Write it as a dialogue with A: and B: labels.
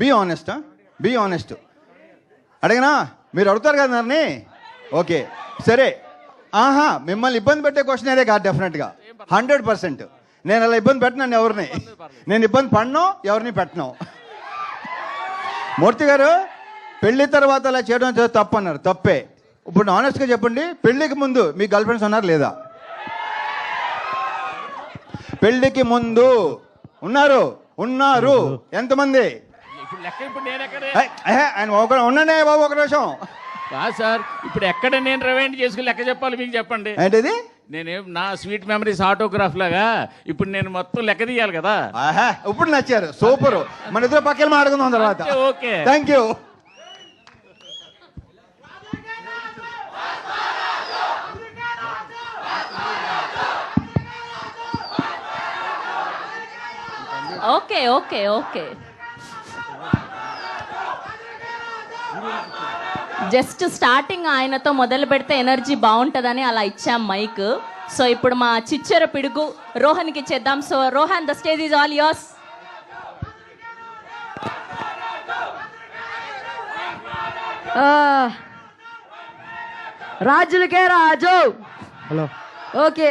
A: Be honest be honest అడిగినా? మీరు అడుగుతారు కదా నన్ను? ఓకే. సరే. ఆహా మిమ్మల్ని ఇబ్బంది పెట్టే క్వశ్చన్ అదే కాదు డెఫినెట్గా హండ్రెడ్ పర్సెంట్ నేను అలా ఇబ్బంది పెట్టినాను ఎవరిని? నేను ఇబ్బంది పడను ఎవరిని పెట్టను. మూర్తి గారు పెళ్ళి తర్వాత అలా చేయడం తప్పు అన్నారు. తప్పే. ఇప్పుడు ఆనెస్ట్గా చెప్పండి పెళ్ళికి ముందు మీ గర్ల్ ఫ్రెండ్స్ ఉన్నారు లేదా? పెళ్ళికి ముందు. ఉన్నారు. ఉన్నారు. ఎంతమంది?
B: ఇప్పుడు లెక్క ఇప్పుడు నేను ఎక్కడ?
A: ఆయన ఒక ఉండండి బాబు ఒక నిమిషం.
B: కాదు సార్ ఇప్పుడు ఎక్కడ నేను రివైండ్ చేసుకుని లెక్క చెప్పాలి మీకు చెప్పండి.
A: ఏంటిది?
B: నేనేం నా స్వీట్ మెమరీస్ ఆటోగ్రాఫ్ లాగా ఇప్పుడు నేను మొత్తం లెక్క తీయాలి కదా.
A: ఆహా ఇప్పుడు నచ్చారు సూపర్. మన ఇద్దరు పక్కన మాడుకుందాం తర్వాత.
B: Okay, okay.
A: Thank you
C: okay okay okay. Just starting ఆయనతో మొదలు పెడితే ఎనర్జీ బాగుంటుందని అలా ఇచ్చాం మైక్. సో ఇప్పుడు మా చిచ్చర పిడుగు రోహన్కి ఇచ్చేద్దాం so Rohan the stage is all yours.
D: రాజులకే రాజు.
E: హలో.
D: ఓకే